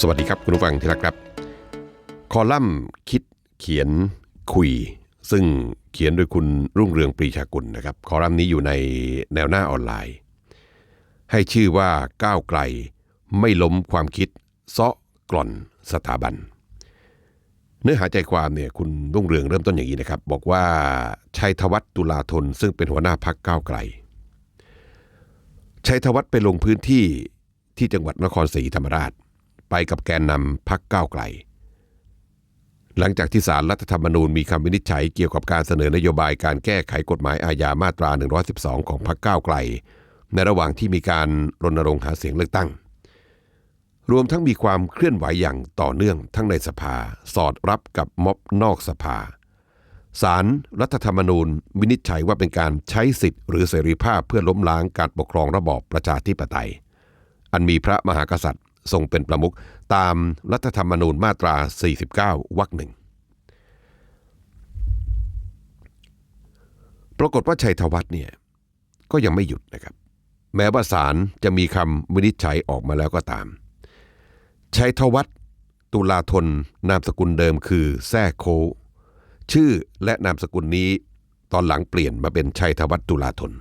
สวัสดีครับคุณผู้ฟังที่รักครับ คอลัมน์คิดเขียนคุย ซึ่งเขียนโดยคุณรุ่งเรืองปรีชากุลนะครับ คอลัมน์นี้อยู่ในแนวหน้าออนไลน์ ให้ชื่อว่าก้าวไกลไม่ล้มความคิดเซาะกล่อนสถาบัน เนื้อหาใจความเนี่ยคุณรุ่งเรืองเริ่มต้นอย่างนี้นะครับ บอกว่าชัยธวัฒน์ตุลาธนซึ่งเป็นหัวหน้าพักก้าวไกลชัยธวัฒน์ไปลงพื้นที่ที่จังหวัดนครศรีธรรมราช ไปกับแกนนำพักก้าวไกล หลังจากที่สารรัฐธรรมนูญมีคำวินิจฉัยเกี่ยวกับการเสนอนโยบายการแก้ไขกฎหมายอาญามาตรา 112 ของพักก้าวไกล ในระหว่างที่มีการรณรงค์หาเสียงเลือกตั้ง รวมทั้งมีความเคลื่อนไหวอย่างต่อเนื่องทั้งในสภา สอดรับกับม็อบนอกสภาสารรัฐธรรมนูญวินิจฉัยว่าเป็นการใช้สิทธิ์หรือเสรีภาพเพื่อล้มล้างการปกครองระบอบประชาธิปไตย อันมีพระมหากษัตริย์ ทรงเป็นประมุขตามรัฐธรรมนูญมาตรา 49 วรรคหนึ่งปรากฏว่าชัยธวัฒน์เนี่ยก็ยังไม่หยุดนะครับ แม้ว่าศาลจะมีคำวินิจฉัยออกมาแล้วก็ตาม ชัยธวัฒน์ตุลาธนนามสกุลเดิมคือแซ่โค ชื่อและนามสกุลนี้ตอนหลังเปลี่ยนมาเป็นชัยธวัฒน์ตุลาธน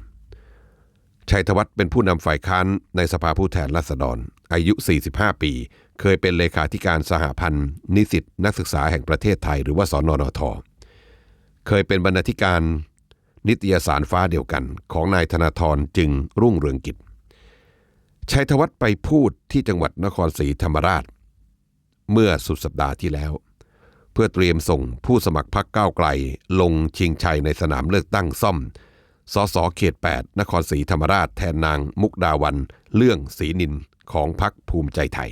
ชัยธวัฒน์เป็นผู้นำฝ่ายค้านในสภาผู้แทนราษฎร อายุ 45 ปี เคยเป็นเลขาธิการสหพันธ์ นิสิตนักศึกษาแห่งประเทศไทยหรือว่าสอนนท เคยเป็นบรรณาธิการ นิตยสารฟ้าเดียวกัน ของนายธนาธรจึงรุ่งเรืองกิจ ชัยธวัฒน์ไปพูดที่จังหวัดนครศรีธรรมราช เมื่อสุดสัปดาห์ที่แล้ว เพื่อเตรียมส่งผู้สมัครพรรคก้าวไกล ลงชิงชัยในสนามเลือกตั้งซ่อม สสเขต 8 นครศรีธรรมราชแทนนางมุกดาวัน เรื่องศรีนินของพรรคภูมิใจไทย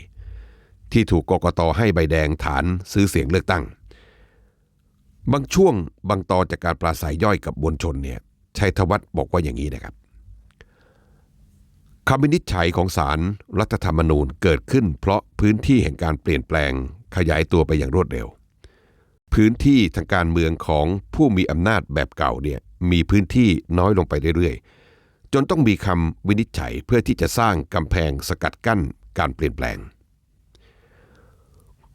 ที่ถูกกกตให้ใบแดงฐานซื้อเสียงเลือกตั้ง บางช่วงบางตอนจากการปราศัยย่อยกับมวลชนเนี่ยชัยธวัฒน์บอกว่าอย่างนี้นะครับคำวินิจฉัยของศาลรรัฐธรรมนูญเกิดขึ้น เพราะพื้นที่แห่งการเปลี่ยนแปลงขยายตัวไปอย่างรวดเร็ว พื้นที่ทางการเมืองของผู้มีอำนาจแบบเก่าเนี่ย มีพื้นที่น้อยลงไปเรื่อยๆ จนต้องมีคำวินิจฉัยเพื่อที่จะสร้างกำแพงสกัดกั้นการเปลี่ยนแปลง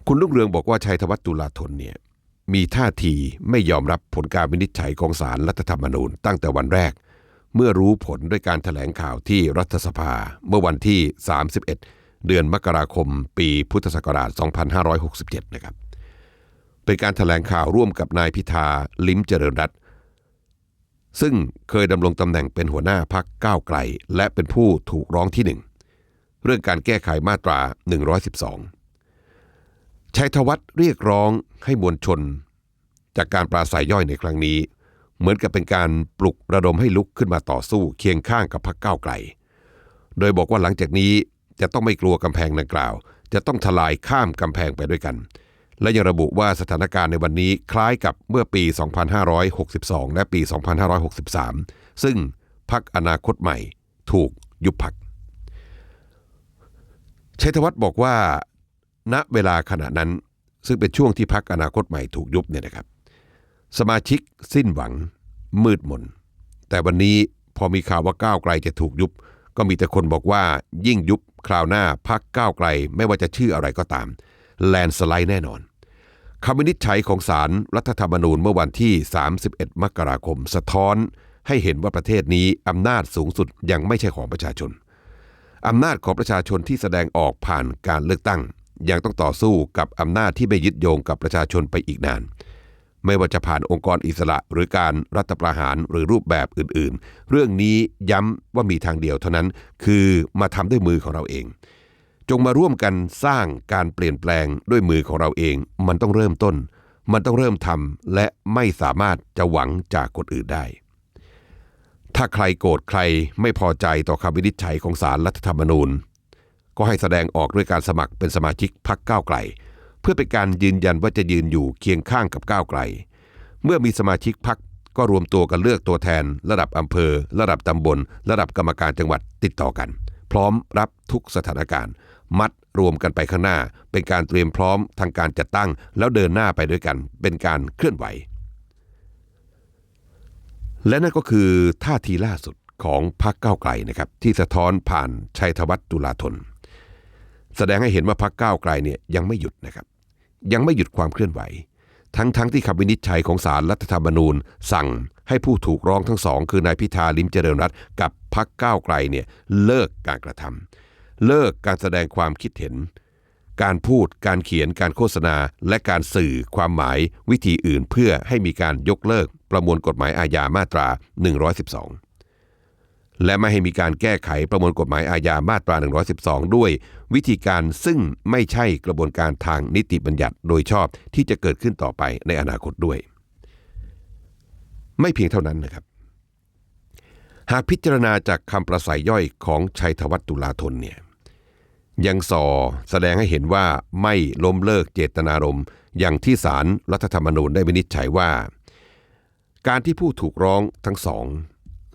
คุณลุงเรืองบอกว่าชัยธวัฒน์ตุลาธนเนี่ยมีท่าทีไม่ยอมรับผลการวินิจฉัยของศาลรรัฐธรรมนูญตั้งแต่วันแรก เมื่อรู้ผลด้วยการถแถลงข่าวที่รัฐสภาเมื่อวันที่ 31 เดือนมกราคม ปีพุทธศักราช 2567 นะครับ เป็นการถแถลงข่าวร่วมกับนายพิธาลิ้มเจริญรัตน์ ซึ่งเคยดำรงตำแหน่งเป็นหัวหน้าพักก้าวไกล และเป็นผู้ถูกร้องที่หนึ่งเรื่องการแก้ไขมาตรา 112 ชัยธวัฒน์เรียกร้องให้มวลชน จากการปราศัยย่อยในครั้งนี้ เหมือนกับเป็นการปลุกระดมให้ลุกขึ้นมาต่อสู้เคียงข้างกับพรรคก้าวไกล โดยบอกว่าหลังจากนี้จะต้องไม่กลัวกำแพงดังกล่าว จะต้องทลายข้ามกำแพงไปด้วยกัน และยังระบุว่าสถานการณ์ในวันนี้คล้ายกับเมื่อปี 2562 และปี 2563 ซึ่งพรรคอนาคตใหม่ถูกยุบพรรคชัยธวัฒน์บอกว่า ณเวลาขณะนั้น ซึ่งเป็นช่วงที่พักอนาคตใหม่ถูกยุบเนี่ยนะครับ สมาชิกสิ้นหวังมืดมน แต่วันนี้พอมีข่าวว่าก้าวไกลจะถูกยุบ ก็มีแต่คนบอกว่ายิ่งยุบคราวหน้าพักก้าวไกลไม่ว่าจะชื่ออะไรก็ตาม แลนสไลด์แน่นอนคำวินิจฉัยของศาลรรัฐธรรมนูญเมื่อวันที่ 31 มกราคม สะท้อนให้เห็นว่าประเทศนี้อำนาจสูงสุดยังไม่ใช่ของประชาชน อำนาจของประชาชนที่แสดงออกผ่านการเลือกตั้ง ยังต้องต่อสู้กับอำนาจที่ไม่ยึดโยงกับประชาชนไปอีกนาน ไม่ว่าจะผ่านองค์กรอิสระหรือการรัฐประหารหรือรูปแบบอื่นๆ เรื่องนี้ย้ำว่ามีทางเดียวเท่านั้น คือมาทำด้วยมือของเราเอง จงมาร่วมกันสร้างการเปลี่ยนแปลงด้วยมือของเราเอง มันต้องเริ่มต้น มันต้องเริ่มทำและไม่สามารถจะหวังจากคนอื่นได้ ถ้าใครโกรธใครไม่พอใจต่อคำวินิจฉัยของศาลรรัฐธรรมนูญ ก็ให้แสดงออกด้วยการสมัครเป็นสมาชิกพรรคก้าวไกล เพื่อเป็นการยืนยันว่าจะยืนอยู่เคียงข้างกับก้าวไกล เมื่อมีสมาชิกพรรคก็รวมตัวกันเลือกตัวแทน ระดับอำเภอ ระดับตำบล ระดับกรรมการจังหวัดติดต่อกัน พร้อมรับทุกสถานการณ์ มัดรวมกันไปข้างหน้า เป็นการเตรียมพร้อมทางการจัดตั้ง แล้วเดินหน้าไปด้วยกัน เป็นการเคลื่อนไหว และนั่นก็คือท่าทีล่าสุดของพรรคก้าวไกลนะครับที่สะท้อนผ่านชัยธวัฒน์ตุลาธน แสดงให้เห็นว่าพักก้าวไกลเนี่ยยังไม่หยุดนะครับ ยังไม่หยุดความเคลื่อนไหว ทั้งทั้งที่คำวินิจฉัยของศาลรัฐธรรมนูญ สั่งให้ผู้ถูกร้องทั้งสอง คือนายพิธาลิมเจริญรัตกับพักก้าวไกลเนี่ยเลิกการกระทำ เลิกการแสดงความคิดเห็น การพูดการเขียนการโฆษณา และการสื่อความหมายวิธีอื่นเพื่อให้มีการยกเลิกประมวลกฎหมายอาญามาตรา 112 และไม่ให้มีการแก้ไขประมวลกฎหมายอาญามาตรา 112 ด้วย วิธีการซึ่งไม่ใช่กระบวนการทางนิติบัญญัติโดยชอบที่จะเกิดขึ้นต่อไปในอนาคตด้วย ไม่เพียงเท่านั้นนะครับหากพิจารณาจากคำประสัยย่อยของชัยธวัฒน์ตุลาธนเนี่ย ยังส่อแสดงให้เห็นว่าไม่ล้มเลิกเจตนารมณ์อย่างที่ศาลรัฐธรรมนูญได้วินิจฉัยว่า การที่ผู้ถูกร้องทั้งสอง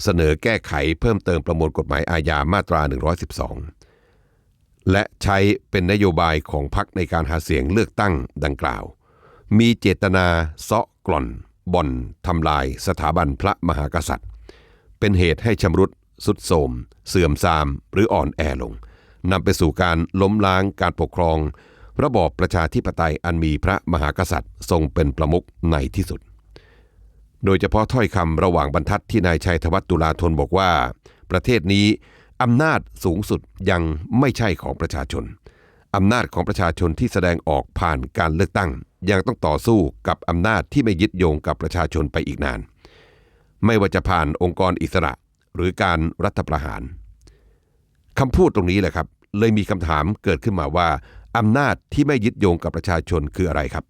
เสนอแก้ไขเพิ่มเติมประมวลกฎหมายอาญามาตรา 112 และใช้เป็นนโยบายของพรรคในการหาเสียงเลือกตั้งดังกล่าว มีเจตนาเซาะกล่อน บ่อนทำลายสถาบันพระมหากษัตริย์ เป็นเหตุให้ชำรุดสุดโทมเสื่อมทรามหรืออ่อนแอลง นำไปสู่การล้มล้างการปกครอง ระบอบประชาธิปไตยอันมีพระมหากษัตริย์ทรงเป็นประมุขในที่สุด โดยเฉพาะถ้อยคำระหว่างบรรทัดที่นายชัยธวัฒน์ตุลาธนบอกว่า ประเทศนี้อำนาจสูงสุดยังไม่ใช่ของประชาชนอำนาจของประชาชนที่แสดงออกผ่านการเลือกตั้ง ยังต้องต่อสู้กับอำนาจที่ไม่ยึดโยงกับประชาชนไปอีกนาน ไม่ว่าจะผ่านองค์กรอิสระหรือการรัฐประหาร คำพูดตรงนี้แหละครับ เลยมีคำถามเกิดขึ้นมาว่าอำนาจที่ไม่ยึดโยงกับประชาชนคืออะไรครับ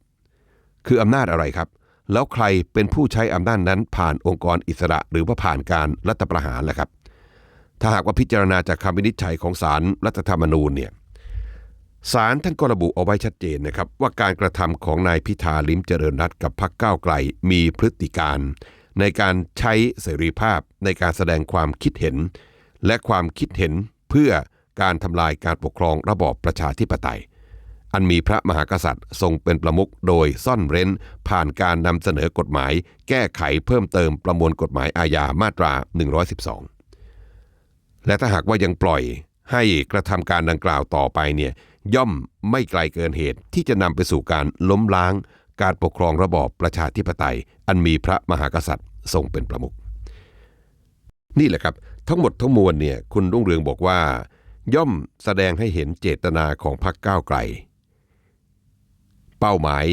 คืออำนาจอะไรครับ แล้วใครเป็นผู้ใช้อำนาจนั้นผ่านองค์กรอิสระ หรือว่าผ่านการรัฐประหารล่ะครับ ถ้าหากว่าพิจารณาจากคำวินิจฉัยของศาลรัฐธรรมนูญเนี่ยศาลท่านก็ระบุเอาไว้ชัดเจนนะครับ ว่าการกระทำของนายพิธาลิมเจริญรัตน์กับพรรคก้าวไกลมีพฤติการ ในการใช้เสรีภาพในการแสดงความคิดเห็น และความคิดเห็น เพื่อการทำลายการปกครองระบอบประชาธิปไตย อันมีพระมหากษัตริย์ทรงเป็นประมุขโดยซ่อนเร้น ผ่านการนำเสนอกฎหมาย แก้ไขเพิ่มเติมประมวลกฎหมายอาญามาตรา 112 และถ้าหากว่ายังปล่อยให้กระทำการดังกล่าวต่อไปเนี่ยย่อมไม่ไกลเกินเหตุที่จะนำไปสู่การล้มล้าง การปกครองระบอบประชาธิปไตย อันมีพระมหากษัตริย์ทรงเป็นประมุขนี่แหละครับ ทั้งหมดทั้งมวลเนี่ยคุณรุ่งเรืองบอกว่า ย่อมแสดงให้เห็นเจตนาของพรรคก้าวไกล เป้าหมาย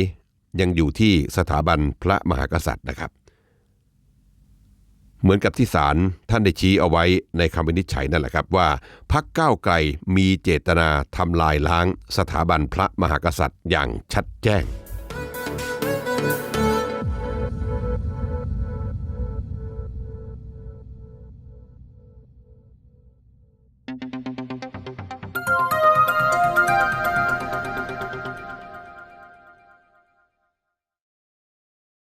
ยังอยู่ที่สถาบันพระมหากษัตริย์นะครับ เหมือนกับที่ศาลท่านได้ชี้เอาไว้ในคำวินิจฉัยนั่นแหละครับว่าพักก้าวไกลมีเจตนาทำลายล้างสถาบันพระมหากษัตริย์อย่างชัดแจ้ง